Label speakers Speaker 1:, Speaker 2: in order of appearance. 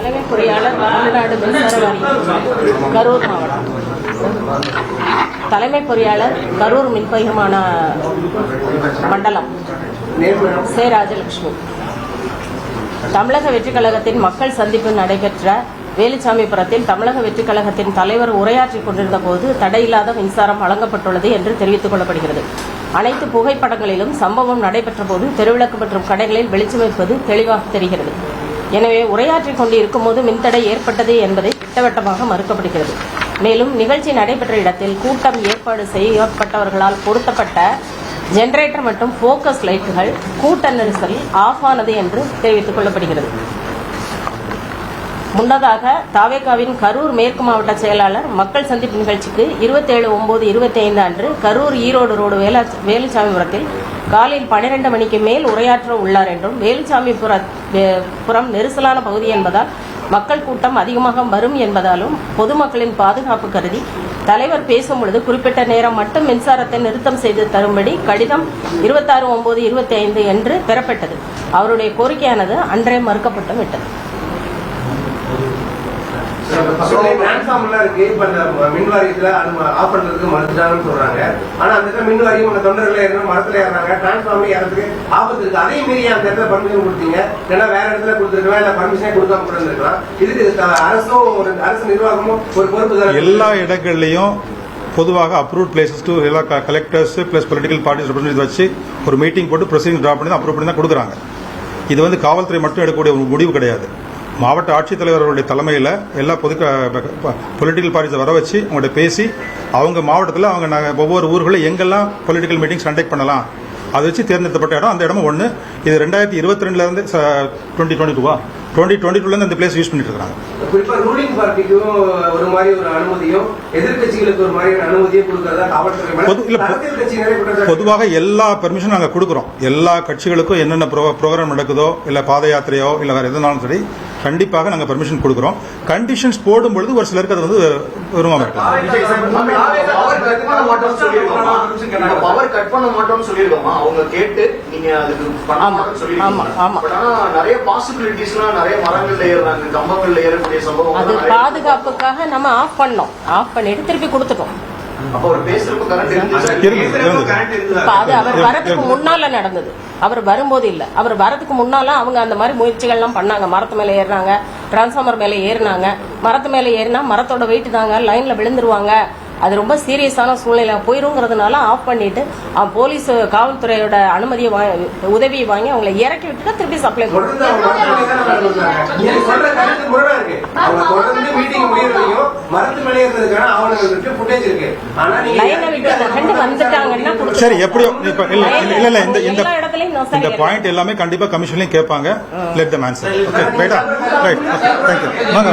Speaker 1: தலைமை பொறியாளர் தமிழ்நாடு மின்சார வாரியம் கரூர் மாவட்டம். தலைமை பொறியாளர் கரூர் மின்பகிர்மான மண்டலம் சே. ராஜலட்சுமி. தமிழக வெற்றிக் கழகத்தின் மக்கள் சந்திப்பு நடைபெற்ற வேலுச்சாமிபுரத்தில் தமிழக வெற்றிக் கழகத்தின் தலைவர் உரையாற்றிக் கொண்டிருந்த போது தடையில்லாத மின்சாரம் வழங்கப்பட்டுள்ளது என்று தெரிவித்துக் கொள்ளப்படுகிறது. அனைத்து புகைப்படங்களிலும் சம்பவம் நடைபெற்ற போது தெருவிளக்கு மற்றும் கடைகளில் வெளிச்சமைப்பது தெளிவாக தெரிகிறது. எனவே உரையாற்றிக் கொண்டு இருக்கும்போது மின்தடை ஏற்பட்டது என்பதை திட்டவட்டமாக மறுக்கப்படுகிறது. மேலும் நிகழ்ச்சி நடைபெற்ற இடத்தில் கூட்டம் ஏற்பாடு செய்யப்பட்டவர்களால் பொருத்தப்பட்ட ஜெனரேட்டர் மற்றும் போக்கஸ் லைட்டுகள் கூட்ட நெரிசல் ஆஃப் ஆனது என்று தெரிவித்துக் கொள்ளப்படுகிறது. முன்னதாக தாவேகாவின் கரூர் மேற்கு மாவட்ட செயலாளர் மக்கள் சந்திப்பு நிகழ்ச்சிக்கு இருபத்தேழு ஒன்பது இருபத்தி ஐந்து அன்று கரூர் ஈரோடு ரோடு வேலா வேலுசாமிபுரத்தில் காலையில் பனிரெண்டு மணிக்கு மேல் உரையாற்ற உள்ளார் என்றும் வேலுசாமிபுர புறம் நெரிசலான பகுதி என்பதால் மக்கள் கூட்டம் அதிகமாக வரும் என்பதாலும் பொதுமக்களின் பாதுகாப்பு கருதி தலைவர் பேசும் பொழுது குறிப்பிட்ட நேரம் மட்டும் மின்சாரத்தை நிறுத்தம் செய்து தரும்படி கடிதம் இருபத்தாறு ஒன்பது இருபத்தி ஐந்து என்று பெறப்பட்டது. அவருடைய கோரிக்கையானது அன்றே மறுக்கப்பட்டு விட்டது.
Speaker 2: டிரான்ஸ்ஃபார்மர்லாம் இருக்கு இப்ப இந்த மின் வாரியத்துல அது ஆஃப் பண்றதுக்கு மறுத்துட்டாங்கன்னு சொல்றாங்க. ஆனா அந்த இடத்துல மின் வாரியம் உங்க தொண்டர்கள் ஏறினா மரத்துல ஏறாங்க டிரான்ஸ்ஃபார்மர் ஏறதுக்கு ஆபத்து இருக்கு. அதையும் மீறி அந்த இடத்துல பர்மிஷன் கொடுத்தீங்க. ஏன்னா வேற இடத்துல கொடுத்துருக்கலாம் இல்ல பர்மிஷனே கொடுக்காம கூட இருந்திருக்கலாம். இதுக்கு த- அரசும் ஒரு அரசு நிர்வாகமும் ஒரு பொறுப்பு
Speaker 3: எல்லா இடங்கள்லையும் பொதுவாக அப்ரூவ் பிளேசஸ் டு எல்லா collectors plus political parties representative வச்சு ஒரு மீட்டிங் போட்டு ப்ரொசீஜர் ட்ரா பண்ணி அப்ரூவ் பண்ணி தான் கொடுக்குறாங்க. இது வந்து காவல்துறை மட்டும் எடுக்கக்கூடிய ஒரு முடிவு கிடையாது. மாவட்ட ஆட்சித்தலைவர் அவருடைய தலைமையில் எல்லா பொது பொலிட்டிக்கல் பார்ட்டிஸை வர வச்சு அவங்கள்ட்ட பேசி அவங்க மாவட்டத்தில் அவங்க நாங்கள் ஒவ்வொரு ஊர்களில் எங்கெல்லாம் பொலிட்டிக்கல் மீட்டிங்ஸ் கண்டக்ட் பண்ணலாம் அதை வச்சு தேர்ந்தெடுக்கப்பட்ட இடம் அந்த இடமும் ஒன்று இது ரெண்டாயிரத்தி இருபத்தி ரெண்டுலேருந்து டுவெண்ட்டி டுவெண்ட்டி டூவா டுவெண்ட்டி டுவெண்ட்டி டூலேருந்து அந்த பிளேஸ் யூஸ் பண்ணிட்டு இருக்காங்க.
Speaker 2: குறிப்பா ரூலிங் பார்ட்டிக்கும் ஒரு மாதிரி ஒரு அனுமதியும் எதிர்க்கட்சிகளுக்கு ஒரு மாதிரி அனுமதியும் கொடுக்கறதா காவல்துறை
Speaker 3: பொதுவாக எல்லா பெர்மிஷனும் நாங்கள் கொடுக்குறோம். எல்லா கட்சிகளுக்கும் என்னென்ன ப்ரோக்ராம் நடக்குதோ இல்லை பாத யாத்திரையோ இல்லை வேறு எதுனாலும் சரி கண்டிப்பாக நாங்கள் பெர்மிஷன் கொடுக்குறோம். கண்டிஷன்ஸ் போடும் பொழுது ஒரு சிலருக்கு அது வந்து இருக்கலாம்
Speaker 4: பவர் கட் பண்ண மாட்டோம்னு சொல்லிருக்கோமா பவர் கட் பண்ண மாட்டோம்னு சொல்லிருக்கோமா அவங்க கேட்டு நீங்க அதுக்கு ஆனா நிறைய பாசிபிலிட்டிஸ்லாம் நிறைய மரங்கள்ல ஏறுறாங்க கம்பங்கள்ல ஏறக்கூடிய சம்பவம்
Speaker 1: அது பாதுகாப்புக்காக நம்ம ஆஃப் பண்ணோம். ஆஃப் பண்ணிட்டு திருப்பி கொடுத்துட்டோம். அவர் வரதுக்கு முன்னால நடந்தது. அவர் வரும்போது இல்ல. அவர் வரதுக்கு முன்னால அவங்க அந்த மாதிரி முயற்சிகள்லாம் பண்ணாங்க. மரத்து மேல ஏறினாங்க டிரான்ஸ்ஃபார்மர் மேல ஏறினாங்க. மரத்து மேல ஏறினா மரத்தோட வெயிட் தாங்க. லைன்ல விழுந்துருவாங்க. அது ரொம்ப சீரியஸான சூழ்நிலை. போயிருங்கிறதுனால ஆஃப் பண்ணிட்டு அவன் போலீஸ் காவல்துறையோட அனுமதியை வாங்கி உதவியை வாங்கி அவங்களை இறக்கி விட்டுட்டு திருப்பி சப்ளை விட்டு.
Speaker 3: சரி எப்படியோ இப்ப இல்ல இல்ல, இல்ல இந்த இந்த இந்த பாயிண்ட் எல்லாமே கண்டிப்பா கமிஷன்லயும் கேட்பாங்க. லெட் தம் ஆன்சர் ஓகே ரைட்டா ரைட் தேங்க்யூ வாங்க